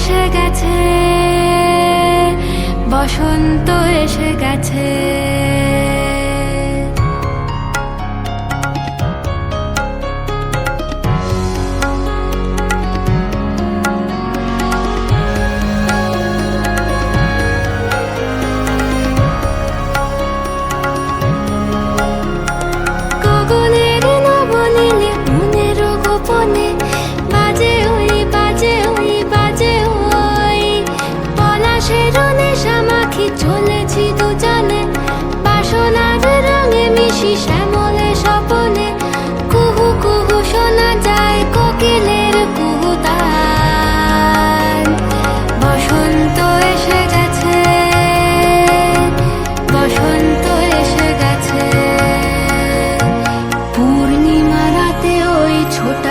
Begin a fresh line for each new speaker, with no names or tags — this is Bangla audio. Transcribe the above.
এসে গেছে বসন্ত এসে গেছে। গগনের নেশা মাখি চলেছি দুজনে। বাসনার রঙে মিশি